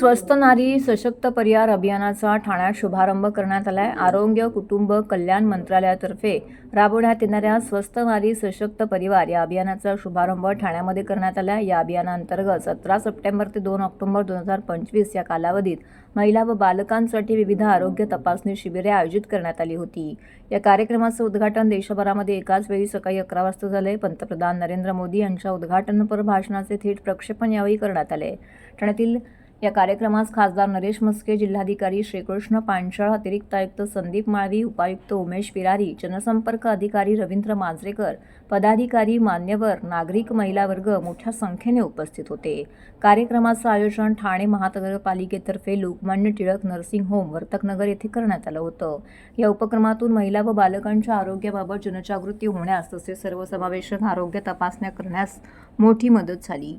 स्वस्त नारी सशक्त परिवार अभियानाचा ठाण्यात शुभारंभ करण्यात आलाय. आरोग्य कुटुंब कल्याण मंत्रालयातर्फे राबवण्यात येणाऱ्या स्वस्त नारी सशक्त परिवार या अभियानाचा शुभारंभ ठाण्यामध्ये करण्यात आलाय. या अभियानांतर्गत सतरा सप्टेंबर ते दोन ऑक्टोबर दोन हजार पंचवीस या कालावधीत महिला व बालकांसाठी विविध आरोग्य तपासणी शिबिरे आयोजित करण्यात आली होती. या कार्यक्रमाचं उद्घाटन देशभरामध्ये एकाच वेळी सकाळी अकरा वाजता झाले पंतप्रधान नरेंद्र मोदी यांच्या उद्घाटनपर भाषणाचे थेट प्रक्षेपण यावेळी करण्यात आले ठाण्यातील या कार्यक्रमास खासदार नरेश मस्के जिल्हाधिकारी श्रीकृष्ण पांचाळ अतिरिक्त आयुक्त संदीप माळवी उपायुक्त उमेश पिरारी जनसंपर्क अधिकारी रवींद्र मांजरेकर पदाधिकारी मान्यवर नागरिक महिला वर्ग मोठ्या संख्येने उपस्थित होते. कार्यक्रमाचं आयोजन ठाणे महानगरपालिकेतर्फे लोकमान्य टिळक नर्सिंग होम वर्तकनगर येथे करण्यात आलं होतं. या उपक्रमातून महिला व बालकांच्या आरोग्याबाबत जनजागृती होण्यास तसेच सर्वसमावेशक आरोग्य तपासण्या करण्यास मोठी मदत झाली.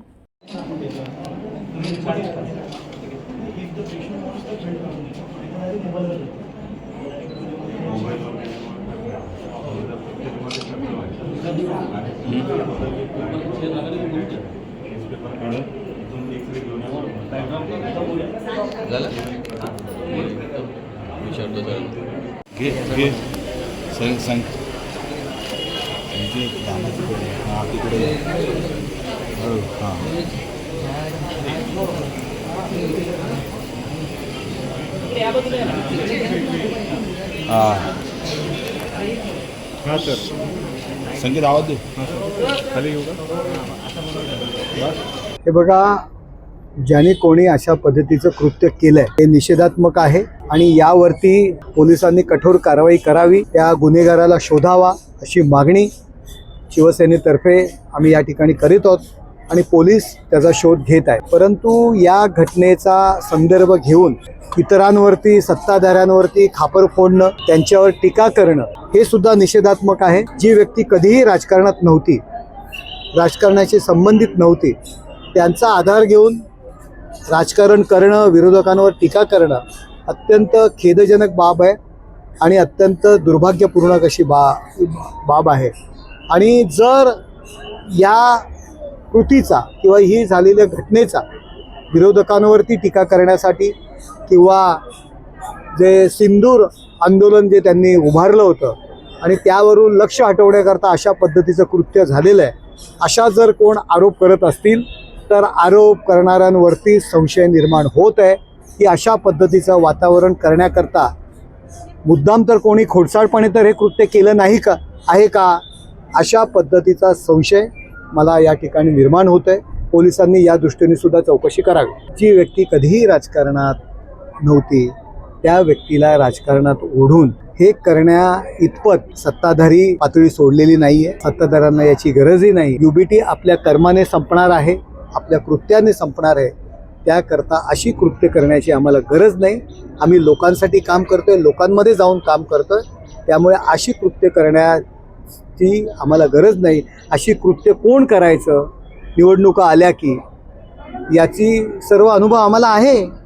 विचारतो सांग सांग हां तिकडे हां हां हां सर संगीत आवाज दे. खाली का? हे बघा ज्याने कोणी अशा पद्धतीचं कृत्य केलंय हे निषेधात्मक आहे आणि यावरती पोलिसांनी कठोर कारवाई करावी त्या गुन्हेगाराला शोधावा अशी मागणी शिवसेनेतर्फे आम्ही या ठिकाणी करीत आहोत. आणि पोलीस त्याचा शोध घेत आहे परंतु या घटनेचा संदर्भ घेऊन इतरांवरती सत्ताधाऱ्यांवरती खापर फोडणं त्यांच्यावर टीका करणं हे सुद्धा निषेधात्मक आहे. जी व्यक्ती कधीही राजकारणात नव्हती राजकारणाशी संबंधित नव्हती त्यांचा आधार घेऊन राजकारण करणं विरोधकांवर टीका करणं अत्यंत खेदजनक बाब आहे आणि अत्यंत दुर्भाग्यपूर्ण अशी बा बाब आहे. आणि जर या कृतीचा किंवा ही झालेल्या घटनेचा विरोधकांवरती टीका करण्यासाठी किंवा जे सिंदूर आंदोलन जे त्यांनी उभारलं होतं आणि त्यावरून लक्ष हटवण्याकरता अशा पद्धतीचं कृत्य झालेलं आहे अशा जर कोण आरोप करत असतील तर आरोप करणाऱ्यांवरती संशय निर्माण होत आहे. की अशा पद्धतीचं वातावरण करण्याकरता मुद्दाम तर कोणी खोडसाळपणे तर हे कृत्य केलं नाही का? आहे का? अशा पद्धतीचा संशय मला या ठिकाणी निर्माण होत आहे पोलिसांनी या दृष्टीने सुद्धा चौकशी करावी. जी व्यक्ती कधीही राजकारणात नव्हती त्या व्यक्तीला राजकारणात ओढून हे करण्या इतपत सत्ताधारी पातळी सोडलेली नाहीये. सत्ताधाऱ्यांना याची गरजही नाही. युबीटी आपल्या कर्माने संपणार आहे आपल्या कृत्याने संपणार आहे. त्याकरता अशी कृत्य करण्याची आम्हाला गरज नाही. आम्ही लोकांसाठी काम करतोय लोकांमध्ये जाऊन काम करतोय. त्यामुळे अशी कृत्य करण्या ती आम्हाला गरज नाही. अशी कृत्य कोण करायचं? निवडणुका आल्या की? याची सर्व अनुभव आम्हाला आहे.